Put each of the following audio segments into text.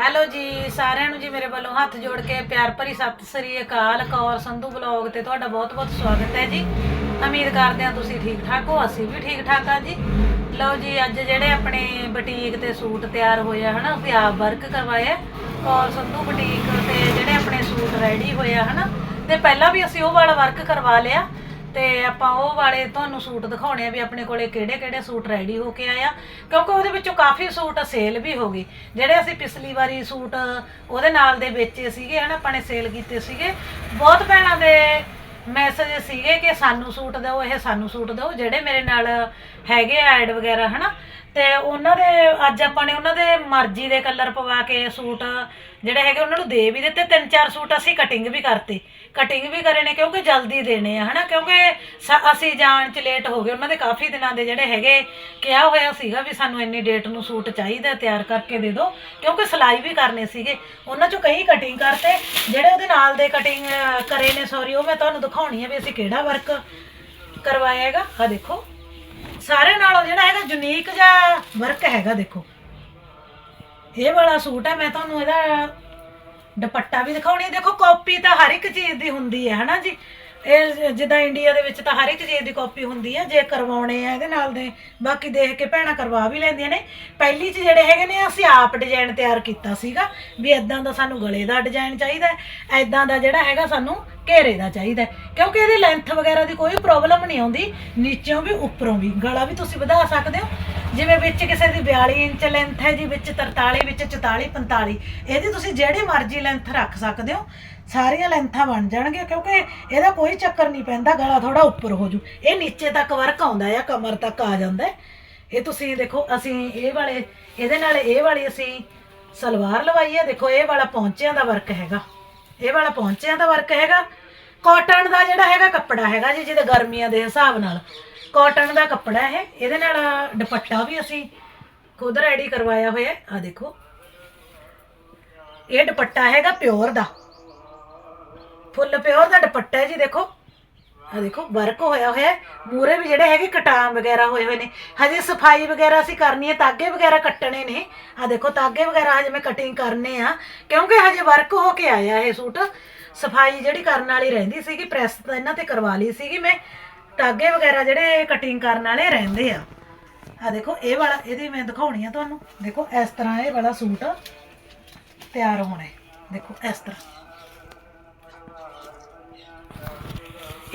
Hello ਜੀ, ਸਾਰਿਆਂ ਨੂੰ ਜੀ ਮੇਰੇ ਵੱਲੋਂ ਹੱਥ ਜੋੜ ਕੇ ਪਿਆਰ ਭਰੀ ਸਤਿ ਸ੍ਰੀ ਅਕਾਲ, ਕੌਰ ਸੰਧੂ ਬਲੌਗ ਤੇ ਤੁਹਾਡਾ ਬਹੁਤ-ਬਹੁਤ ਸਵਾਗਤ ਹੈ ਜੀ। ਉਮੀਦ ਕਰਦੇ ਹਾਂ ਤੁਸੀਂ ਠੀਕ ਠਾਕ ਹੋ, ਅਸੀਂ ਵੀ ਠੀਕ ਠਾਕ ਆ ਜੀ। ਲਓ ਜੀ, ਅੱਜ ਜਿਹੜੇ ਆਪਣੇ ਬੁਟੀਕ ਤੇ ਸੂਟ ਤਿਆਰ ਹੋਏ ਆ, ਹਨਾ, ਅਸੀਂ ਆਪ ਵਰਕ ਕਰਵਾਏ ਆ। ਕੌਰ ਸੰਧੂ ਬੁਟੀਕ ਤੇ ਜਿਹੜੇ ਆਪਣੇ ਸੂਟ ਰੈਡੀ ਹੋਏ ਆ, ਹਨਾ, ਤੇ ਪਹਿਲਾਂ ਵੀ ਅਸੀਂ ਉਹ ਵਾਲਾ ਵਰਕ ਕਰਵਾ ਲਿਆ। ਤੇ ਆਪਾਂ ਉਹ ਵਾਲੇ ਤੁਹਾਨੂੰ ਸੂਟ ਦਿਖਾਉਣੇ ਆ ਵੀ ਆਪਣੇ ਕੋਲੇ ਕਿਹੜੇ ਕਿਹੜੇ ਸੂਟ ਰੈਡੀ ਹੋ ਕੇ ਆਏ ਆਇਆ ਕਿਉਂਕਿ ਉਹਦੇ ਵਿੱਚੋਂ ਕਾਫੀ ਸੂਟ ਸੇਲ ਵੀ ਹੋ ਗਏ। ਜਿਹੜੇ ਅਸੀਂ ਪਿਛਲੀ ਵਾਰੀ ਸੂਟ ਉਹਦੇ ਨਾਲ ਦੇ ਵੇਚੇ ਸੀਗੇ, ਹਨਾ, ਆਪਾਂ ਨੇ ਸੇਲ ਕੀਤੇ ਸੀਗੇ। ਬਹੁਤ ਭੈਣਾਂ ਦੇ ਮੈਸੇਜ ਸੀਗੇ ਕਿ ਸਾਨੂੰ ਸੂਟ ਦਿਓ, ਇਹ ਸਾਨੂੰ ਸੂਟ ਦਿਓ। ਜਿਹੜੇ ਮੇਰੇ ਨਾਲ ਹੈਗੇ ਐਡ ਵਗੈਰਾ, ਹਨਾ ਤੇ ਉਹਨਾਂ ਦੇ, ਅੱਜ ਆਪਾਂ ਨੇ ਉਹਨਾਂ ਦੇ ਮਰਜ਼ੀ ਦੇ ਕਲਰ ਪਵਾ ਕੇ ਸੂਟ ਜਿਹੜੇ ਹੈਗੇ ਉਹਨਾਂ ਨੂੰ ਦੇ ਵੀ ਦਿੱਤੇ। ਤਿੰਨ ਚਾਰ ਸੂਟ ਅਸੀਂ ਕਟਿੰਗ ਵੀ ਕਰਤੇ। ਕਟਿੰਗ ਵੀ ਕਰੇ ਨੇ ਕਿਉਂਕਿ ਜਲਦੀ ਦੇਣੇ ਆ, ਹਨਾ? ਕਿਉਂਕਿ ਸ- ਅਸੀਂ ਜਾਣ ਚ ਲੇਟ ਹੋ ਗਏ। ਉਹਨਾਂ ਦੇ ਕਾਫੀ ਦਿਨਾਂ ਦੇ ਜਿਹੜੇ ਹੈਗੇ, ਕਿਹਾ ਹੋਇਆ ਸੀਗਾ ਵੀ ਸਾਨੂੰ ਇੰਨੀ ਡੇਟ ਨੂੰ ਸੂਟ ਚਾਹੀਦਾ, ਤਿਆਰ ਕਰਕੇ ਦੇ ਦਿਓ। ਕਿਉਂਕਿ ਸਿਲਾਈ ਵੀ ਕਰਨੇ ਸੀਗੇ। ਉਹਨਾਂ ਚੋਂ ਕਈ ਕਟਿੰਗ ਕਰਤੇ। ਜਿਹੜੇ ਉਹਦੇ ਨਾਲ ਦੇ ਕਟਿੰਗ ਕਰੇ ਨੇ ਸੌਰੀ ਉਹ ਮੈਂ ਤੁਹਾਨੂੰ ਦਿਖਾਉਣੀ ਹੈ ਵੀ ਅਸੀਂ ਕਿਹੜਾ ਵਰਕ ਕਰਵਾਇਆ ਹੈਗਾ। ਆ ਦੇਖੋ। ਸਾਰੇ ਨਾਲੋਂ ਜਿਹੜਾ ਹੈਗਾ ਯੂਨੀਕ ਜਿਹਾ ਵਰਕ ਹੈਗਾ ਦੇਖੋ ਇਹ ਵਾਲਾ ਸੂਟ ਹੈ ਮੈਂ ਤੁਹਾਨੂੰ ਇਹਦਾ ਦੁਪੱਟਾ ਵੀ ਦਿਖਾਉਣੀ ਹੈ। ਦੇਖੋ ਕਾਪੀ ਤਾਂ ਹਰ ਇੱਕ ਚੀਜ਼ ਦੀ ਹੁੰਦੀ ਹੈ ਹਨਾ ਜੀ ਇਹ ਜਿੱਦਾਂ ਇੰਡੀਆ ਦੇ ਵਿੱਚ ਤਾਂ ਹਰ ਇੱਕ ਚੀਜ਼ ਦੀ ਕਾਪੀ ਹੁੰਦੀ ਹੈ ਜੇ ਕਰਵਾਉਣੇ ਆ ਇਹਦੇ ਨਾਲ ਦੇ, ਬਾਕੀ ਦੇਖ ਕੇ ਭੈਣਾਂ ਕਰਵਾ ਵੀ ਲੈਂਦੀਆਂ ਨੇ। ਪਹਿਲੀ ਚ ਜਿਹੜੇ ਹੈਗੇ ਨੇ, ਅਸੀਂ ਆਪ ਡਿਜ਼ਾਈਨ ਤਿਆਰ ਕੀਤਾ ਸੀਗਾ ਵੀ ਇਦਾਂ ਦਾ ਸਾਨੂੰ ਗਲੇ ਦਾ ਡਿਜ਼ਾਈਨ ਚਾਹੀਦਾ ਹੈ ਦਾ ਜਿਹੜਾ ਹੈਗਾ ਸਾਨੂੰ ਘੇਰੇ ਦਾ ਚਾਹੀਦਾ ਕਿਉਂਕਿ ਇਹਦੀ ਲੈਂਥ ਵਗੈਰਾ ਦੀ ਕੋਈ ਪ੍ਰੋਬਲਮ ਨਹੀਂ ਆਉਂਦੀ ਨੀਚੋਂ ਵੀ, ਉੱਪਰੋਂ ਵੀ, ਗਲਾ ਵੀ ਤੁਸੀਂ ਵਧਾ ਸਕਦੇ ਹੋ। ਜਿਵੇਂ ਵਿੱਚ ਕਿਸੇ ਦੀ 42 ਇੰਚ ਲੈਂਥ ਹੈ ਜੀ, ਵਿੱਚ 43 ਵਿੱਚ 44 45 ਇਹਦੀ ਤੁਸੀਂ ਜਿਹੜੀ ਮਰਜ਼ੀ ਲੈਂਥ ਰੱਖ ਸਕਦੇ ਹੋ, ਸਾਰੀਆਂ ਲੈਂਥਾਂ ਬਣ ਜਾਣਗੀਆਂ, ਕਿਉਂਕਿ ਇਹਦਾ ਕੋਈ ਚੱਕਰ ਨਹੀਂ ਪੈਂਦਾ, ਗਲਾ ਥੋੜਾ ਉੱਪਰ ਹੋ ਜੂ। ਇਹ ਨੀਚੇ ਤੱਕ ਵਰਕ ਆਉਂਦਾ ਆ, ਕਮਰ ਤੱਕ ਆ ਜਾਂਦਾ ਇਹ ਤੁਸੀਂ ਦੇਖੋ, ਅਸੀਂ ਇਹ ਵਾਲੇ, ਇਹਦੇ ਨਾਲ ਇਹ ਵਾਲੀ ਅਸੀਂ ਸਲਵਾਰ ਲਵਾਈ ਹੈ। ਦੇਖੋ, ਇਹ ਵਾਲਾ ਪੌਂਚਿਆਂ ਦਾ ਵਰਕ ਹੈਗਾ। ਇਹ ਵਾਲਾ ਪੌਂਚਿਆਂ ਦਾ ਵਰਕ ਹੈਗਾ। ਕਾਟਨ ਦਾ ਜਿਹੜਾ ਹੈਗਾ, ਕੱਪੜਾ ਹੈਗਾ ਜੀ, ਜਿਹਦੇ ਗਰਮੀਆਂ ਦੇ ਹਿਸਾਬ ਨਾਲ। ਕਾਟਨ ਦਾ ਕੱਪੜਾ ਹੈ, ਇਹਦੇ ਨਾਲ ਦੁਪੱਟਾ ਵੀ ਅਸੀਂ ਖੁਦ ਰੈਡੀ ਕਰਵਾਇਆ ਹੋਇਆ ਆ ਦੇਖੋ। ਇਹ ਦੁਪੱਟਾ ਹੈਗਾ ਪਿਓਰ ਦਾ। ਫੁੱਲ ਪਿਓਰ ਦਾ ਦੁਪੱਟਾ ਹੈ ਜੀ, ਦੇਖੋ। ਆ ਦੇਖੋ ਵਰਕ ਹੋਇਆ ਹੋਇਆ ਮੂਰੇ ਵੀ ਜਿਹੜੇ ਹੈਗੇ ਕਟਾਮ ਵਗੈਰਾ ਹੋਏ ਹੋਏ ਨੇ। ਹਜੇ ਸਫ਼ਾਈ ਵਗੈਰਾ ਅਸੀਂ ਕਰਨੀ ਹੈ ਤਾਗੇ ਵਗੈਰਾ ਕੱਟਣੇ ਨੇ। ਆ ਦੇਖੋ ਤਾਗੇ ਵਗੈਰਾ ਹਜੇ ਮੈਂ ਕਟਿੰਗ ਕਰਨੇ ਆ, ਕਿਉਂਕਿ ਹਜੇ ਵਰਕ ਹੋ ਕੇ ਆਇਆ ਇਹ ਸੂਟ। ਸਫ਼ਾਈ ਜਿਹੜੀ ਕਰਨ ਵਾਲੀ ਰਹਿੰਦੀ ਸੀਗੀ ਪ੍ਰੈਸ ਤਾਂ ਇਹਨਾਂ ਤੇ ਕਰਵਾ ਲਈ ਸੀਗੀ ਮੈਂ। ਤਾਗੇ ਵਗੈਰਾ ਜਿਹੜੇ ਕਟਿੰਗ ਕਰਨ ਵਾਲੇ ਰਹਿੰਦੇ ਆ। ਆ ਦੇਖੋ, ਇਹ ਵਾਲਾ, ਇਹਦੀ ਮੈਂ ਦਿਖਾਉਣੀ ਆ ਤੁਹਾਨੂੰ। ਦੇਖੋ, ਇਸ ਤਰ੍ਹਾਂ ਇਹ ਵਾਲਾ ਸੂਟ ਤਿਆਰ ਹੋਣਾ ਦੇਖੋ, ਇਸ ਤਰ੍ਹਾਂ।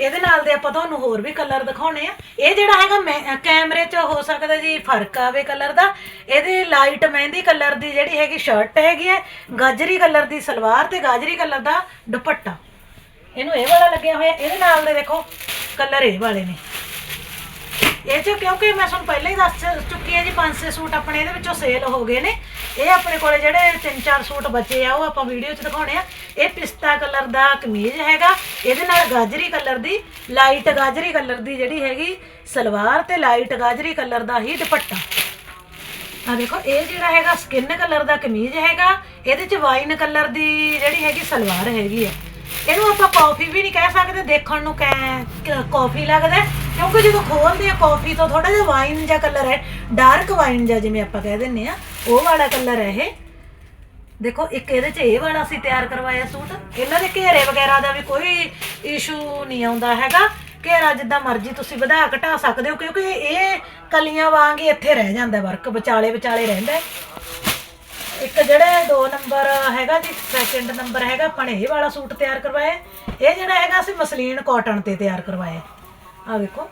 ਇਹਦੇ ਨਾਲ ਦੇ ਆਪਾਂ ਤੁਹਾਨੂੰ ਹੋਰ ਵੀ ਕਲਰ ਦਿਖਾਉਣੇ ਆ। ਇਹ ਜਿਹੜਾ ਹੈਗਾ ਮੈਂ- ਕੈਮਰੇ 'ਚ ਹੋ ਸਕਦਾ ਜੀ ਫ਼ਰਕ ਆਵੇ ਕਲਰ ਦਾ। ਇਹਦੇ ਲਾਈਟ ਮਹਿੰਦੀ ਕਲਰ ਦੀ ਜਿਹੜੀ ਹੈਗੀ ਸ਼ਰਟ ਹੈਗੀ ਹੈ, ਗਾਜਰੀ ਕਲਰ ਦੀ ਸਲਵਾਰ ਤੇ ਗਾਜਰੀ ਕਲਰ ਦਾ ਦੁਪੱਟਾ। ਇਹਨੂੰ ਇਹ ਵਾਲਾ ਲੱਗਿਆ ਹੋਇਆ। ਇਹਦੇ ਨਾਲ ਦੇ ਦੇਖੋ ਕਲਰ ਇਹ ਵਾਲੇ ਨੇ। ਇਹ ਚ ਕਿਉਂਕਿ ਮੈਂ ਤੁਹਾਨੂੰ ਪਹਿਲਾਂ ਹੀ ਦੱਸ ਚੁੱਕੀ ਹਾਂ ਜੀ, ਪੰਜ ਛੇ ਸੂਟ ਆਪਣੇ ਇਹਦੇ ਵਿੱਚੋਂ ਸੇਲ ਹੋ ਗਏ ਨੇ। ਇਹ ਆਪਣੇ ਕੋਲੇ ਜਿਹੜੇ ਤਿੰਨ ਚਾਰ ਸੂਟ ਬਚੇ ਆ, ਉਹ ਆਪਾਂ ਵੀਡੀਓ 'ਚ ਦਿਖਾਉਣੇ ਆ। ਇਹ ਪਿਸਤਾ ਕਲਰ ਦਾ ਕਮੀਜ਼ ਹੈਗਾ, ਇਹਦੇ ਨਾਲ ਗਾਜਰੀ ਕਲਰ ਦੀ ਲਾਈਟ ਗਾਜਰੀ ਕਲਰ ਦੀ ਜਿਹੜੀ ਹੈਗੀ, ਸਲਵਾਰ ਤੇ ਲਾਈਟ ਗਾਜਰੀ ਕਲਰ ਦਾ ਹੀ ਦੁਪੱਟਾ। ਆ ਦੇਖੋ, ਇਹ ਜਿਹੜਾ ਹੈਗਾ ਸਕਿਨ ਕਲਰ ਦਾ ਕਮੀਜ਼ ਹੈਗਾ, ਇਹਦੇ 'ਚ ਵਾਈਨ ਕਲਰ ਦੀ ਜਿਹੜੀ ਹੈਗੀ, ਸਲਵਾਰ ਹੈਗੀ ਹੈ ਇਹਨੂੰ ਆਪਾਂ ਕਾਫੀ ਵੀ ਨਹੀਂ ਕਹਿ ਸਕਦੇ ਦੇਖਣ ਨੂੰ ਕੈ ਕਾਫੀ ਲੱਗਦਾ ਹੈ, ਕਿਉਂਕਿ ਜਦੋਂ ਖੋਲਦੇ ਆ ਕਾਫੀ ਤੋਂ ਥੋੜਾ ਜਿਹਾ ਵਾਈਨ ਜਿਹਾ ਕਲਰ ਹੈ ਡਾਰਕ ਵਾਈਨ ਜਿਹਾ ਜਿਵੇਂ ਆਪਾਂ ਕਹਿ ਦਿੰਨੇ ਆ ਉਹ ਵਾਲਾ ਕਲਰ ਹੈ ਇਹ। ਦੇਖੋ ਇੱਕ ਇਹਦੇ 'ਚ ਇਹ ਵਾਲਾ ਅਸੀਂ ਤਿਆਰ ਕਰਵਾਇਆ ਸੂਟ। ਇਹਨਾਂ ਦੇ ਘੇਰੇ ਵਗੈਰਾ ਦਾ ਵੀ ਕੋਈ ਇਸ਼ੂ ਨਹੀਂ ਆਉਂਦਾ ਹੈਗਾ। ਘੇਰਾ ਜਿੱਦਾਂ ਮਰਜ਼ੀ ਤੁਸੀਂ ਵਧਾ ਘਟਾ ਸਕਦੇ ਹੋ ਕਿਉਂਕਿ ਇਹ ਕਲੀਆਂ ਵਾਂਗ ਹੀ ਇੱਥੇ ਰਹਿ ਜਾਂਦਾ ਵਰਕ ਵਿਚਾਲੇ ਵਿਚਾਲੇ ਰਹਿੰਦਾ ਹੈ। ਇੱਕ ਜਿਹੜਾ 2 ਨੰਬਰ ਹੈਗਾ ਜੀ ਸੈਕਿੰਡ ਨੰਬਰ ਹੈਗਾ, ਆਪਾਂ ਨੇ ਇਹ ਵਾਲਾ ਸੂਟ ਤਿਆਰ ਕਰਵਾਇਆ ਇਹ ਜਿਹੜਾ ਹੈਗਾ, ਅਸੀਂ ਮਸਲੀਨ ਕਾਟਨ ਤੇ ਤਿਆਰ ਕਰਵਾਇਆ ਆ ਵੇਖੋ।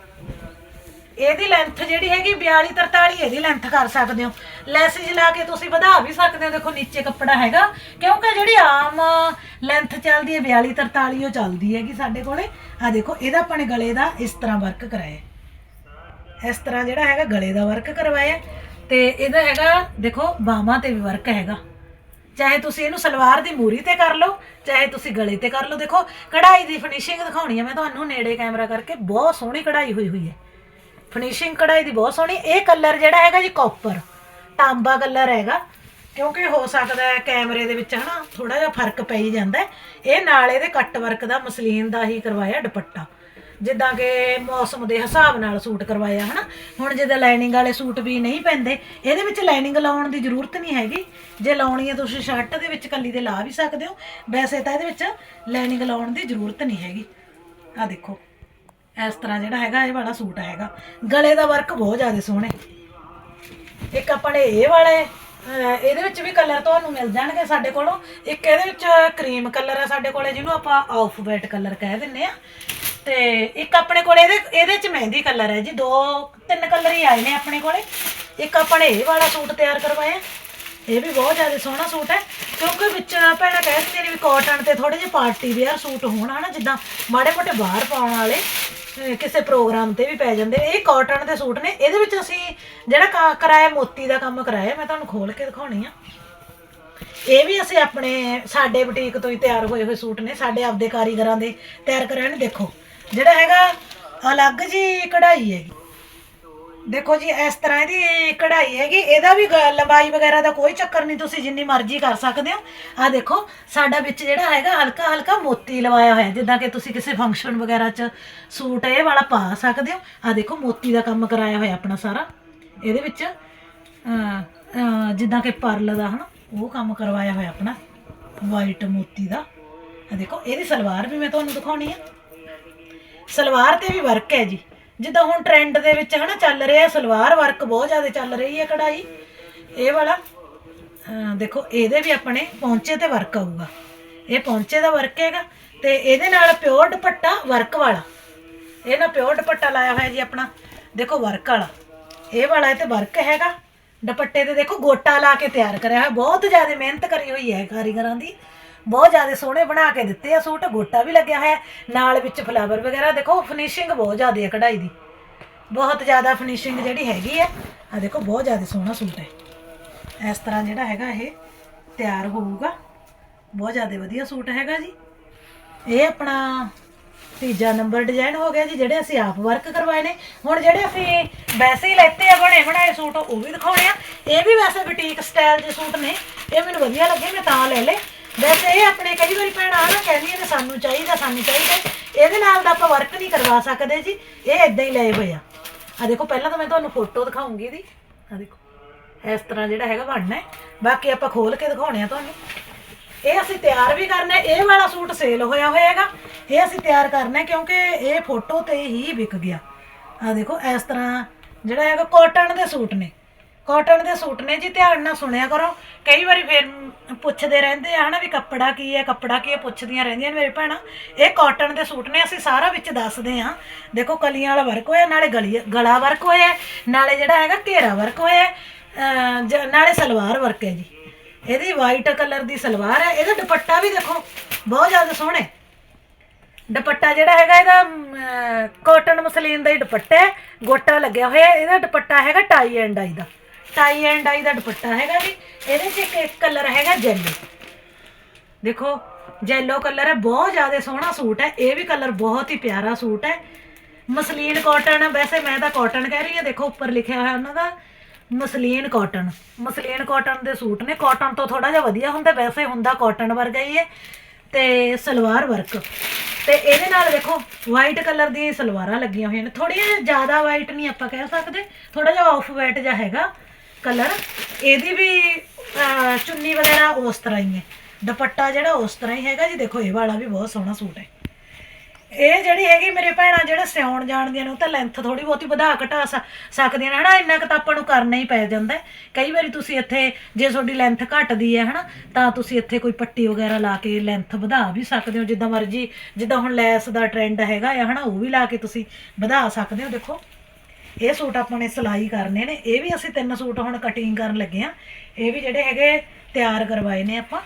ਇਹਦੀ ਲੈਂਥ ਜਿਹੜੀ ਹੈਗੀ 42 43 ਇਹਦੀ ਲੈਂਥ ਕਰ ਸਕਦੇ ਹੋ। ਲੈਸ ਲਾ ਕੇ ਤੁਸੀਂ ਵਧਾ ਵੀ ਸਕਦੇ ਹੋ। ਦੇਖੋ, ਨੀਚੇ ਕੱਪੜਾ ਹੈਗਾ। ਕਿਉਂਕਿ ਜਿਹੜੀ ਆਮ ਲੈਂਥ ਚੱਲਦੀ ਹੈ 42 43 ਉਹ ਚੱਲਦੀ ਹੈਗੀ ਸਾਡੇ ਕੋਲੇ। ਆ ਦੇਖੋ, ਇਹਦਾ ਆਪਾਂ ਨੇ ਗਲੇ ਦਾ ਇਸ ਤਰ੍ਹਾਂ ਵਰਕ ਕਰਾਇਆ ਇਸ ਤਰ੍ਹਾਂ ਜਿਹੜਾ ਹੈਗਾ, ਗਲੇ ਦਾ ਵਰਕ ਕਰਵਾਇਆ ਤੇ ਇਹਦਾ ਹੈਗਾ, ਦੇਖੋ, ਬਾਹਾਂ ਤੇ ਵੀ ਵਰਕ ਹੈਗਾ। ਚਾਹੇ ਤੁਸੀਂ ਇਹਨੂੰ ਸਲਵਾਰ ਦੀ ਮੂਰੀ ਤੇ ਕਰ ਲਓ, ਚਾਹੇ ਤੁਸੀਂ ਗਲੇ ਤੇ ਕਰ ਲਓ। ਦੇਖੋ, ਕਢਾਈ ਦੀ ਫਿਨਿਸ਼ਿੰਗ ਦਿਖਾਉਣੀ ਹੈ ਮੈਂ ਤੁਹਾਨੂੰ ਨੇੜੇ ਕੈਮਰਾ ਕਰਕੇ, ਬਹੁਤ ਸੋਹਣੀ ਕਢਾਈ ਹੋਈ ਹੋਈ ਹੈ। ਫਿਨਿਸ਼ਿੰਗ ਕਢਾਈ ਦੀ ਬਹੁਤ ਸੋਹਣੀ, ਇਹ ਕਲਰ ਜਿਹੜਾ ਹੈਗਾ ਜੀ ਕਾਪਰ ਤਾਂਬਾ ਕਲਰ ਹੈਗਾ। ਕਿਉਂਕਿ ਹੋ ਸਕਦਾ ਹੈ ਕੈਮਰੇ ਦੇ ਵਿੱਚ ਹਨਾ ਥੋੜਾ ਜਿਹਾ ਫ਼ਰਕ ਪਈ ਜਾਂਦਾ ਇਹ ਨਾਲ ਇਹਦੇ ਕੱਟ ਵਰਕ ਦਾ ਮਸਲੀਨ ਦਾ ਹੀ ਕਰਵਾਇਆ ਦੁਪੱਟਾ। ਜਿੱਦਾਂ ਕਿ ਮੌਸਮ ਦੇ ਹਿਸਾਬ ਨਾਲ ਸੂਟ ਕਰਵਾਇਆ, ਹਨਾ? ਹੁਣ ਜਿੱਦਾਂ ਲਾਈਨਿੰਗ ਵਾਲੇ ਸੂਟ ਵੀ ਨਹੀਂ ਪੈਂਦੇ, ਇਹਦੇ ਵਿੱਚ ਲਾਈਨਿੰਗ ਲਾਉਣ ਦੀ ਜ਼ਰੂਰਤ ਨਹੀਂ ਹੈਗੀ। ਜੇ ਲਾਉਣੀ ਹੈ ਤੁਸੀਂ ਸ਼ਰਟ ਦੇ ਵਿੱਚ ਕੱਲੀ ਦੇ ਲਾ ਵੀ ਸਕਦੇ ਹੋ। ਵੈਸੇ ਤਾਂ ਇਹਦੇ ਵਿੱਚ ਲਾਈਨਿੰਗ ਲਾਉਣ ਦੀ ਜ਼ਰੂਰਤ ਨਹੀਂ ਹੈਗੀ। ਆ ਦੇਖੋ, ਇਸ ਤਰ੍ਹਾਂ ਜਿਹੜਾ ਹੈਗਾ, ਇਹ ਵਾਲਾ ਸੂਟ ਹੈਗਾ ਗਲੇ ਦਾ ਵਰਕ ਬਹੁਤ ਜ਼ਿਆਦਾ ਸੋਹਣੇ। ਇੱਕ ਆਪਣੇ ਇਹ ਵਾਲੇ ਇਹਦੇ ਵਿੱਚ ਵੀ ਕਲਰ ਤੁਹਾਨੂੰ ਮਿਲ ਜਾਣਗੇ ਸਾਡੇ ਕੋਲੋਂ। ਇੱਕ ਇਹਦੇ ਵਿੱਚ ਕਰੀਮ ਕਲਰ ਹੈ ਸਾਡੇ ਕੋਲੇ, ਜਿਹਨੂੰ ਆਪਾਂ ਆਫ ਵਾਈਟ ਕਲਰ ਕਹਿ ਦਿੰਨੇ ਆ। ਤੇ ਇੱਕ ਆਪਣੇ ਕੋਲ ਇਹਦੇ ਇਹਦੇ ਚ ਮਹਿੰਦੀ ਕਲਰ ਹੈ ਜੀ। ਦੋ, ਤਿੰਨ ਕਲਰ ਹੀ ਆਏ ਨੇ ਆਪਣੇ ਕੋਲੇ। ਇੱਕ ਆਪਣੇ ਇਹ ਵਾਲਾ ਸੂਟ ਤਿਆਰ ਕਰਵਾਇਆ। ਇਹ ਵੀ ਬਹੁਤ ਜ਼ਿਆਦਾ ਸੋਹਣਾ ਸੂਟ ਹੈ। ਕਿਉਂਕਿ ਵਿੱਚ ਭੈਣਾਂ ਕਹਿ ਦਿੰਦੀਆਂ ਨੇ ਵੀ ਕਾਟਨ ਤੇ ਥੋੜੇ ਜਿਹੇ ਪਾਰਟੀ ਵੇਅਰ ਸੂਟ ਹੋਣ, ਹਨਾ, ਜਿੱਦਾਂ ਮਾੜੇ ਮੋਟੇ ਬਾਹਰ ਪਾਉਣ ਵਾਲੇ ਕਿਸੇ ਪ੍ਰੋਗਰਾਮ ਤੇ ਵੀ ਪੈ ਜਾਂਦੇ ਨੇ। ਇਹ ਕਾਟਨ ਦੇ ਸੂਟ ਨੇ। ਇਹਦੇ ਵਿੱਚ ਅਸੀਂ ਜਿਹੜਾ ਕਾ- ਕਰਾਇਆ ਮੋਤੀ ਦਾ ਕੰਮ ਕਰਾਇਆ, ਮੈਂ ਤੁਹਾਨੂੰ ਖੋਲ ਕੇ ਦਿਖਾਉਣੀ ਆ। ਇਹ ਵੀ ਅਸੀਂ ਆਪਣੇ ਸਾਡੇ ਬੁਟੀਕ ਤੋਂ ਹੀ ਤਿਆਰ ਹੋਏ ਹੋਏ ਸੂਟ ਨੇ। ਸਾਡੇ ਆਪਦੇ ਕਾਰੀਗਰਾਂ ਦੇ ਤਿਆਰ ਕਰਾਏ ਨੇ। ਦੇਖੋ ਜਿਹੜਾ ਹੈਗਾ ਅਲੱਗ ਜੀ ਕਢਾਈ ਹੈਗੀ। ਦੇਖੋ ਜੀ ਇਸ ਤਰ੍ਹਾਂ ਇਹਦੀ ਕਢਾਈ ਹੈਗੀ। ਇਹਦਾ ਵੀ ਗ- ਲੰਬਾਈ ਵਗੈਰਾ ਦਾ ਕੋਈ ਚੱਕਰ ਨਹੀਂ ਤੁਸੀਂ ਜਿੰਨੀ ਮਰਜ਼ੀ ਕਰ ਸਕਦੇ ਹੋ। ਆ ਦੇਖੋ ਸਾਡਾ ਵਿੱਚ ਜਿਹੜਾ ਹੈਗਾ ਹਲਕਾ ਹਲਕਾ ਮੋਤੀ ਲਵਾਇਆ ਹੋਇਆ ਜਿੱਦਾਂ ਕਿ ਤੁਸੀਂ ਕਿਸੇ ਫੰਕਸ਼ਨ ਵਗੈਰਾ 'ਚ ਸੂਟ ਇਹ ਵਾਲਾ ਪਾ ਸਕਦੇ ਹੋ। ਆ ਦੇਖੋ ਮੋਤੀ ਦਾ ਕੰਮ ਕਰਾਇਆ ਹੋਇਆ ਆਪਣਾ ਸਾਰਾ। ਇਹਦੇ ਵਿੱਚ ਅਹ, ਅਹ, ਜਿੱਦਾਂ ਕਿ ਪਰਲ ਦਾ ਹਨਾ ਉਹ ਕੰਮ ਕਰਵਾਇਆ ਹੋਇਆ ਆਪਣਾ। ਵਾਈਟ ਮੋਤੀ ਦਾ। ਆ ਦੇਖੋ ਇਹਦੀ ਸਲਵਾਰ ਵੀ ਮੈਂ ਤੁਹਾਨੂੰ ਦਿਖਾਉਣੀ ਆ। ਸਲਵਾਰ ਤੇ ਵੀ ਵਰਕ ਹੈ ਜੀ। ਜਿੱਦਾਂ ਹੁਣ ਟ੍ਰੈਂਡ ਦੇ ਵਿੱਚ ਹਨਾ ਚੱਲ ਰਿਹਾ, ਸਲਵਾਰ ਵਰਕ ਬਹੁਤ ਜ਼ਿਆਦਾ ਚੱਲ ਰਹੀ ਹੈ ਕਢਾਈ। ਇਹ ਵਾਲਾ ਦੇਖੋ, ਇਹਦੇ ਵੀ ਆਪਣੇ ਪੌਂਚੇ ਤੇ ਵਰਕ ਆਊਗਾ। ਇਹ ਪੌਂਚੇ ਦਾ ਵਰਕ ਹੈਗਾ ਤੇ ਇਹਦੇ ਨਾਲ ਪਿਓਰ ਦੁਪੱਟਾ ਵਰਕ ਵਾਲਾ। ਇਹ ਨਾ ਪਿਓਰ ਦੁਪੱਟਾ ਲਾਇਆ ਹੋਇਆ ਜੀ ਆਪਣਾ, ਦੇਖੋ ਵਰਕ ਵਾਲਾ। ਇਹ ਵਾਲਾ ਇਹ ਤੇ ਵਰਕ ਹੈਗਾ। ਦੁਪੱਟੇ ਤੇ ਦੇਖੋ ਗੋਟਾ ਲਾ ਕੇ ਤਿਆਰ ਕਰਿਆ ਹੋਇਆ, ਬਹੁਤ ਜ਼ਿਆਦਾ ਮਿਹਨਤ ਕਰੀ ਹੋਈ ਹੈ ਕਾਰੀਗਰਾਂ ਦੀ। ਬਹੁਤ ਜ਼ਿਆਦਾ ਸੋਹਣੇ ਬਣਾ ਕੇ ਦਿੱਤੇ ਆ ਸੂਟ, ਗੋਟਾ ਵੀ ਲੱਗਿਆ ਹੋਇਆ ਨਾਲ ਵਿੱਚ ਫਲਾਵਰ ਵਗੈਰਾ, ਦੇਖੋ ਫਿਨਿਸ਼ਿੰਗ ਬਹੁਤ ਜ਼ਿਆਦਾ ਹੈ ਕਢਾਈ ਦੀ। ਬਹੁਤ ਜ਼ਿਆਦਾ ਫਿਨਿਸ਼ਿੰਗ ਜਿਹੜੀ ਹੈਗੀ ਆ ਆ ਦੇਖੋ, ਬਹੁਤ ਜ਼ਿਆਦਾ ਸੋਹਣਾ ਸੂਟ ਹੈ। ਇਸ ਤਰ੍ਹਾਂ ਜਿਹੜਾ ਹੈਗਾ ਇਹ ਤਿਆਰ ਹੋਊਗਾ। ਬਹੁਤ ਜ਼ਿਆਦਾ ਵਧੀਆ ਸੂਟ ਹੈਗਾ ਜੀ। ਇਹ ਆਪਣਾ ਤੀਜਾ ਨੰਬਰ ਡਿਜ਼ਾਈਨ ਹੋ ਗਿਆ ਜੀ, ਜਿਹੜੇ ਅਸੀਂ ਆਪ ਵਰਕ ਕਰਵਾਏ ਨੇ। ਹੁਣ ਜਿਹੜੇ ਅਸੀਂ ਵੈਸੇ ਹੀ ਲੈਤੇ ਆ, ਬਣੇ ਬਣਾਏ ਸੂਟ, ਉਹ ਵੀ ਦਿਖਾਉਣੇ ਆ। ਇਹ ਵੀ ਵੈਸੇ ਬੁਟੀਕ ਸਟਾਈਲ ਦੇ ਸੂਟ ਨੇ। ਇਹ ਮੈਨੂੰ ਵਧੀਆ ਲੱਗੇ, ਮੈਂ ਤਾਂ ਲੈ ਲਏ। ਵੈਸੇ ਇਹ ਆਪਣੇ ਕਈ ਵਾਰੀ ਭੈਣਾਂ ਨਾ ਕਹਿੰਦੀਆਂ ਨੇ ਸਾਨੂੰ ਚਾਹੀਦਾ ਸਾਨੂੰ ਚਾਹੀਦਾ ਇਹਦੇ ਨਾਲ ਦਾ ਆਪਾਂ ਵਰਕ ਨਹੀਂ ਕਰਵਾ ਸਕਦੇ ਜੀ। ਇਹ ਇਦਾਂ ਹੀ ਲਏ ਹੋਏ ਆ। ਆ ਦੇਖੋ, ਪਹਿਲਾਂ ਤਾਂ ਮੈਂ ਤੁਹਾਨੂੰ ਫੋਟੋ ਦਿਖਾਉਂਗੀ ਇਹਦੀ। ਆ ਦੇਖੋ, ਇਸ ਤਰ੍ਹਾਂ ਜਿਹੜਾ ਹੈਗਾ ਬਣਨਾ ਹੈ। ਬਾਕੀ ਆਪਾਂ ਖੋਲ ਕੇ ਦਿਖਾਉਣੇ ਆ ਤੁਹਾਨੂੰ। ਇਹ ਅਸੀਂ ਤਿਆਰ ਵੀ ਕਰਨਾ ਇਹ ਵਾਲਾ ਸੂਟ ਸੇਲ ਹੋਇਆ ਹੋਏਗਾ ਇਹ ਅਸੀਂ ਤਿਆਰ ਕਰਨਾ ਕਿਉਂਕਿ ਇਹ ਫੋਟੋ ਤੇ ਹੀ ਵਿਕ ਗਿਆ। ਆ ਦੇਖੋ, ਇਸ ਤਰ੍ਹਾਂ ਜਿਹੜਾ ਹੈਗਾ ਕਾਟਨ ਦੇ ਸੂਟ ਨੇ। ਕਾਟਨ ਦੇ ਸੂਟ ਨੇ ਜੀ, ਧਿਆਨ ਨਾਲ ਸੁਣਿਆ ਕਰੋ। ਕਈ ਵਾਰੀ ਫਿਰ ਪੁੱਛਦੇ ਰਹਿੰਦੇ ਆ, ਹਨਾ ਵੀ ਕੱਪੜਾ ਕੀ ਹੈ, ਕੱਪੜਾ ਕੀ ਹੈ, ਪੁੱਛਦੀਆਂ ਰਹਿੰਦੀਆਂ ਨੇ ਮੇਰੀ ਭੈਣਾਂ। ਇਹ ਕਾਟਨ ਦੇ ਸੂਟ ਨੇ, ਅਸੀਂ ਸਾਰਾ ਵਿੱਚ ਦੱਸਦੇ ਆ ਦੇਖੋ, ਕਲੀਆਂ ਵਾਲਾ ਵਰਕ ਹੋਇਆ, ਨਾਲੇ ਗਲੀ ਗਲਾ ਵਰਕ ਹੋਇਆ, ਨਾਲੇ ਜਿਹੜਾ ਹੈਗਾ ਘੇਰਾ ਵਰਕ ਹੋਇਆ ਜ- ਨਾਲੇ ਸਲਵਾਰ ਵਰਕ ਹੈ ਜੀ। ਇਹਦੀ ਵਾਈਟ ਕਲਰ ਦੀ ਸਲਵਾਰ ਹੈ, ਇਹਦਾ ਦੁਪੱਟਾ ਵੀ ਦੇਖੋ, ਬਹੁਤ ਜ਼ਿਆਦਾ ਸੋਹਣਾ ਹੈ। ਦੁਪੱਟਾ ਜਿਹੜਾ ਹੈਗਾ, ਇਹਦਾ ਕਾਟਨ ਮਸਲੀਨ ਦਾ ਹੀ ਦੁਪੱਟਾ ਹੈ, ਗੋਟਾ ਲੱਗਿਆ ਹੋਇਆ, ਇਹਦਾ ਦੁਪੱਟਾ ਹੈਗਾ ਟਾਈ ਐਂਡ ਡਾਈ ਦਾ। ਟਾਈ ਐਂਡ ਡਾਈ ਦਾ ਦੁਪੱਟਾ ਹੈਗਾ ਜੀ, ਇਹਦੇ 'ਚ ਇੱਕ ਇੱਕ ਕਲਰ ਹੈਗਾ ਜੈਲੋ ਦੇਖੋ ਜੈਲੋ ਕਲਰ ਹੈ, ਬਹੁਤ ਜ਼ਿਆਦਾ ਸੋਹਣਾ ਸੂਟ ਹੈ, ਇਹ ਵੀ ਕਲਰ ਬਹੁਤ ਹੀ ਪਿਆਰਾ ਸੂਟ ਹੈ। ਮਸਲੀਨ ਕਾਟਨ ਵੈਸੇ ਮੈਂ ਤਾਂ ਕਾਟਨ ਕਹਿ ਰਹੀ ਹਾਂ, ਦੇਖੋ ਉੱਪਰ ਲਿਖਿਆ ਹੋਇਆ ਉਹਨਾਂ ਦਾ, ਮਸਲੀਨ ਕਾਟਨ ਮਸਲੀਨ ਕਾਟਨ ਦੇ ਸੂਟ ਨੇ ਕਾਟਨ ਤੋਂ ਥੋੜਾ ਜਿਹਾ ਵਧੀਆ ਹੁੰਦਾ, ਵੈਸੇ ਹੁੰਦਾ ਕਾਟਨ ਵਰਗਾ ਹੀ ਹੈ, ਤੇ ਸਲਵਾਰ ਵਰਕ ਤੇ ਇਹਦੇ ਨਾਲ ਦੇਖੋ ਵਾਈਟ ਕਲਰ ਦੀਆਂ ਸਲਵਾਰਾਂ ਲੱਗੀਆਂ ਹੋਈਆਂ ਨੇ ਥੋੜੀਆਂ ਜ਼ਿਆਦਾ ਵਾਈਟ ਨਹੀਂ ਆਪਾਂ ਕਹਿ ਸਕਦੇ ਥੋੜਾ ਜਿਹਾ ਆਫ ਵਾਈਟ ਜਿਹਾ ਹੈਗਾ। ਕਲਰ, ਇਹਦੀ ਵੀ ਚੁੰਨੀ ਵਗੈਰਾ ਉਸ ਤਰ੍ਹਾਂ ਹੀ ਹੈ। ਦੁਪੱਟਾ ਜਿਹੜਾ ਉਸ ਤਰ੍ਹਾਂ ਹੀ ਹੈਗਾ ਜੀ, ਦੇਖੋ, ਇਹ ਵਾਲਾ ਵੀ ਬਹੁਤ ਸੋਹਣਾ ਸੂਟ ਹੈ। ਇਹ ਜਿਹੜੀ ਹੈਗੀ ਮੇਰੇ ਭੈਣਾਂ, ਜਿਹੜੇ ਸਿਉਣ ਜਾਣਦੀਆਂ ਨੇ, ਉਹ ਤਾਂ ਲੈਂਥ ਥੋੜੀ ਬਹੁਤੀ ਵਧਾ ਘਟਾ ਸ- ਸਕਦੀਆਂ ਨੇ, ਹਨਾ? ਇੰਨਾ ਕੁ ਤਾਂ ਆਪਾਂ ਨੂੰ ਕਰਨਾ ਹੀ ਪੈ ਜਾਂਦਾ ਕਈ ਵਾਰੀ ਤੁਸੀਂ ਇੱਥੇ, ਜੇ ਤੁਹਾਡੀ ਲੈਂਥ ਘਟਦੀ ਹੈ, ਹਨਾ, ਤਾਂ ਤੁਸੀਂ ਇੱਥੇ ਕੋਈ ਪੱਟੀ ਵਗੈਰਾ ਲਾ ਕੇ ਲੈਂਥ ਵਧਾ ਵੀ ਸਕਦੇ ਹੋ, ਜਿੱਦਾਂ ਮਰਜ਼ੀ, ਜਿੱਦਾਂ ਹੁਣ ਲੈਸ ਦਾ ਟ੍ਰੈਂਡ ਹੈਗਾ ਆ, ਹਨਾ, ਉਹ ਵੀ ਲਾ ਕੇ ਤੁਸੀਂ ਵਧਾ ਸਕਦੇ ਹੋ, ਦੇਖੋ। ਇਹ ਸੂਟ ਆਪਾਂ ਨੇ ਸਿਲਾਈ ਕਰਨੇ ਨੇ, ਇਹ ਵੀ ਅਸੀਂ ਤਿੰਨ ਸੂਟ ਹੁਣ ਕਟਿੰਗ ਕਰਨ ਲੱਗੇ ਆ ਇਹ ਵੀ ਜਿਹੜੇ ਹੈਗੇ ਤਿਆਰ ਕਰਵਾਏ ਨੇ ਆਪਾਂ।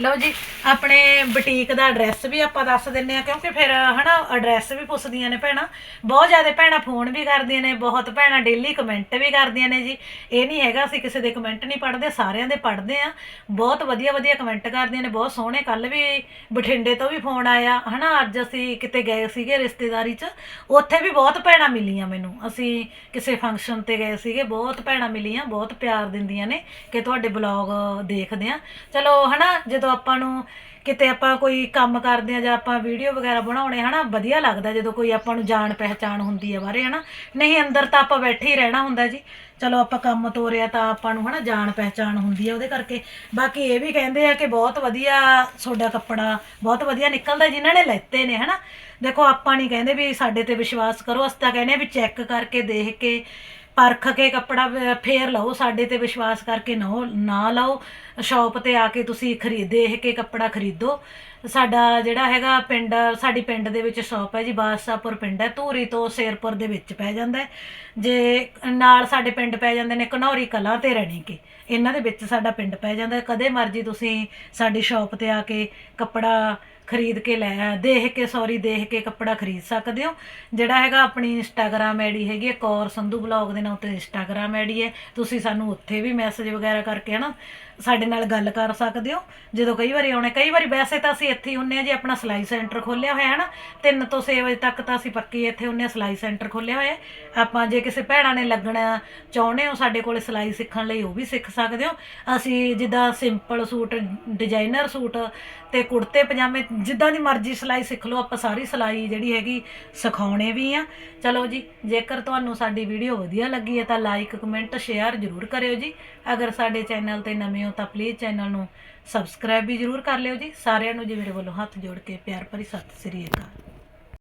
ਲਓ ਜੀ, ਆਪਣੇ ਬੁਟੀਕ ਦਾ ਐਡਰੈਸ ਵੀ ਆਪਾਂ ਦੱਸ ਦਿੰਨੇ ਆ, ਕਿਉਂਕਿ ਫਿਰ, ਹਨਾ ਐਡਰੈਸ ਵੀ ਪੁੱਛਦੀਆਂ ਨੇ ਭੈਣਾਂ। ਬਹੁਤ ਜ਼ਿਆਦਾ ਭੈਣਾਂ ਫੋਨ ਵੀ ਕਰਦੀਆਂ ਨੇ, ਬਹੁਤ ਭੈਣਾਂ ਡੇਲੀ ਕਮੈਂਟ ਵੀ ਕਰਦੀਆਂ ਨੇ ਜੀ। ਇਹ ਨਹੀਂ ਹੈਗਾ, ਅਸੀਂ ਕਿਸੇ ਦੇ ਕਮੈਂਟ ਨਹੀਂ ਪੜ੍ਹਦੇ, ਸਾਰਿਆਂ ਦੇ ਪੜ੍ਹਦੇ ਆ। ਬਹੁਤ ਵਧੀਆ ਵਧੀਆ ਕਮੈਂਟ ਕਰਦੀਆਂ ਨੇ, ਬਹੁਤ ਸੋਹਣੇ। ਕੱਲ ਵੀ ਬਠਿੰਡੇ ਤੋਂ ਵੀ ਫੋਨ ਆਇਆ, ਹਨਾ, ਅੱਜ ਅਸੀਂ ਕਿਤੇ ਗਏ ਸੀਗੇ ਰਿਸ਼ਤੇਦਾਰੀ 'ਚ। ਉੱਥੇ ਵੀ ਬਹੁਤ ਭੈਣਾਂ ਮਿਲੀਆਂ ਮੈਨੂੰ। ਅਸੀਂ ਕਿਸੇ ਫੰਕਸ਼ਨ ਤੇ ਗਏ ਸੀਗੇ, ਬਹੁਤ ਭੈਣਾਂ ਮਿਲੀਆਂ, ਬਹੁਤ ਪਿਆਰ ਦਿੰਦੀਆਂ ਨੇ ਕਿ ਤੁਹਾਡੇ ਬਲੌਗ ਦੇਖਦੇ ਆ। ਚਲੋ, ਹਨਾ, ਜਦੋਂ ਜਦੋਂ ਆਪਾਂ ਨੂੰ ਕਿਤੇ ਆਪਾਂ ਕੋਈ ਕੰਮ ਕਰਦੇ ਆ ਜਾਂ ਆਪਾਂ ਵੀਡੀਓ ਵਗੈਰਾ ਬਣਾਉਣੇ, ਹਨਾ, ਵਧੀਆ ਲੱਗਦਾ ਜਦੋਂ ਕੋਈ ਆਪਾਂ ਨੂੰ ਜਾਣ ਪਹਿਚਾਣ ਹੁੰਦੀ ਹੈ ਬਾਰੇ, ਹਨਾ। ਨਹੀਂ, ਅੰਦਰ ਤਾਂ ਆਪਾਂ ਬੈਠੇ ਹੀ ਰਹਿਣਾ ਹੁੰਦਾ ਜੀ। ਚਲੋ, ਆਪਾਂ ਕੰਮ ਤੋਰਿਆ ਤਾਂ ਆਪਾਂ ਨੂੰ, ਹਨਾ, ਜਾਣ ਪਹਿਚਾਣ ਹੁੰਦੀ ਹੈ ਉਹਦੇ ਕਰਕੇ। ਬਾਕੀ ਇਹ ਵੀ ਕਹਿੰਦੇ ਆ ਕਿ ਬਹੁਤ ਵਧੀਆ ਤੁਹਾਡਾ ਕੱਪੜਾ, ਬਹੁਤ ਵਧੀਆ ਨਿਕਲਦਾ ਜਿਨ੍ਹਾਂ ਨੇ ਲੈਤੇ ਨੇ, ਹਨਾ। ਦੇਖੋ, ਆਪਾਂ ਨਹੀਂ ਕਹਿੰਦੇ ਵੀ ਸਾਡੇ ਤੇ ਵਿਸ਼ਵਾਸ ਕਰੋ, ਅਸੀਂ ਤਾਂ ਕਹਿੰਦੇ ਆ ਵੀ ਚੈੱਕ ਕਰਕੇ ਦੇਖ ਕੇ ਪਰਖ ਕੇ ਕੱਪੜਾ ਵ- ਫੇਰ ਲਓ, ਸਾਡੇ ਤੇ ਵਿਸ਼ਵਾਸ ਕਰਕੇ ਨਾ ਨਾ ਲਓ। ਸ਼ਾਪ ਤੇ ਆ ਕੇ ਤੁਸੀਂ ਖਰੀਦ ਦੇਖ ਕੇ ਕੱਪੜਾ ਖਰੀਦੋ। ਸਾਡਾ ਜਿਹੜਾ ਹੈਗਾ ਪਿੰਡ, ਸਾਡੀ ਪਿੰਡ ਦੇ ਵਿੱਚ ਸ਼ਾਪ ਹੈ ਜੀ, ਬਾਦਸ਼ਾਹਪੁਰ ਪਿੰਡ ਹੈ। ਧੂਰੀ ਤੋਂ ਸ਼ੇਰਪੁਰ ਦੇ ਵਿੱਚ ਪੈ ਜਾਂਦਾ ਜੇ ਨਾਲ ਸਾਡੇ ਪਿੰਡ ਪੈ ਜਾਂਦੇ ਨੇ ਘਨੌਰੀ ਕਲਾਂ ਤੇ ਰਣੀਕੇ ਇਹਨਾਂ ਦੇ ਵਿੱਚ ਸਾਡਾ ਪਿੰਡ ਪੈ ਜਾਂਦਾ ਕਦੇ ਮਰਜ਼ੀ ਤੁਸੀਂ ਸਾਡੀ ਸ਼ਾਪ ਤੇ ਆ ਕੇ ਕੱਪੜਾ ਖਰੀਦ ਕੇ ਲੈ ਦੇਖ ਕੇ ਸੌਰੀ ਦੇਖ ਕੇ ਕੱਪੜਾ ਖਰੀਦ ਸਕਦੇ ਹੋ। ਜਿਹੜਾ ਹੈਗਾ ਆਪਣੀ ਇੰਸਟਾਗ੍ਰam ਆਈਡੀ ਹੈਗੀ ਹੈ, ਕੌਰ ਸੰਧੂ ਬਲੌਗ ਦੇ ਨਾਂ ਤੇ ਇੰਸਟਾਗ੍ਰam ਆਈਡੀ ਹੈ। ਤੁਸੀਂ ਸਾਨੂੰ ਉੱਥੇ ਵੀ ਮੈਸੇਜ ਵਗੈਰਾ ਕਰਕੇ ਹਨਾ, ਸਾਡੇ ਨਾਲ ਗੱਲ ਕਰ ਸਕਦੇ ਹੋ। ਜਦੋਂ ਕਈ ਵਾਰੀ ਆਉਣੇ, ਕਈ ਵਾਰੀ ਵੈਸੇ ਤਾਂ ਅਸੀਂ ਇੱਥੇ ਹੀ ਹੁੰਨੇ ਆ ਜੀ, ਆਪਣਾ ਸਿਲਾਈ ਸੈਂਟਰ ਖੋਲਿਆ ਹੋਇਆ ਹੈ ਨਾ 3 ਤੋਂ 6 ਵਜੇ ਤੱਕ ਤਾਂ ਅਸੀਂ ਪੱਕੀ ਇੱਥੇ ਹੁੰਨੇ ਆ, ਸਿਲਾਈ ਸੈਂਟਰ ਖੋਲਿਆ ਹੋਇਆ ਆਪਾਂ ਜੇ ਕਿਸੇ ਭੈਣਾਂ ਨੇ ਲੱਗਣਾ ਚਾਹੁੰਦੇ ਹੋ ਸਾਡੇ ਕੋਲੇ ਸਿਲਾਈ ਸਿੱਖਣ ਲਈ, ਉਹ ਵੀ ਸਿੱਖ ਸਕਦੇ ਹੋ। ਅਸੀਂ ਜਿੱਦਾਂ ਸਿੰਪਲ ਸੂਟ ਡਿਜ਼ਾਈਨਰ ਸੂਟ ਤੇ ਕੁੜਤੇ, ਪਜਾਮੇ ਜਿੱਦਾਂ ਦੀ ਮਰਜ਼ੀ ਸਿਲਾਈ ਸਿੱਖ ਲਓ, ਆਪਾਂ ਸਾਰੀ ਸਿਲਾਈ ਜਿਹੜੀ ਹੈਗੀ ਸਿਖਾਉਣੇ ਵੀ ਆ। ਚਲੋ ਜੀ, ਜੇਕਰ ਤੁਹਾਨੂੰ ਸਾਡੀ ਵੀਡੀਓ ਵਧੀਆ ਲੱਗੀ ਹੈ ਤਾਂ ਲਾਈਕ ਕਮੈਂਟ ਸ਼ੇਅਰ ਜ਼ਰੂਰ ਕਰਿਓ ਜੀ। ਅਗਰ ਸਾਡੇ ਚੈਨਲ ਤੇ ਨਵੇਂ ਹੋ ਤਾਂ ਪਲੀਜ਼ ਚੈਨਲ ਨੂੰ ਸਬਸਕ੍ਰਾਈਬ ਵੀ ਜ਼ਰੂਰ ਕਰ ਲਿਓ ਜੀ। ਸਾਰਿਆਂ ਨੂੰ ਜੀ ਮੇਰੇ ਵੱਲੋਂ ਹੱਥ ਜੋੜ ਕੇ ਪਿਆਰ ਭਰੀ ਸਤਿ ਸ੍ਰੀ ਅਕਾਲ।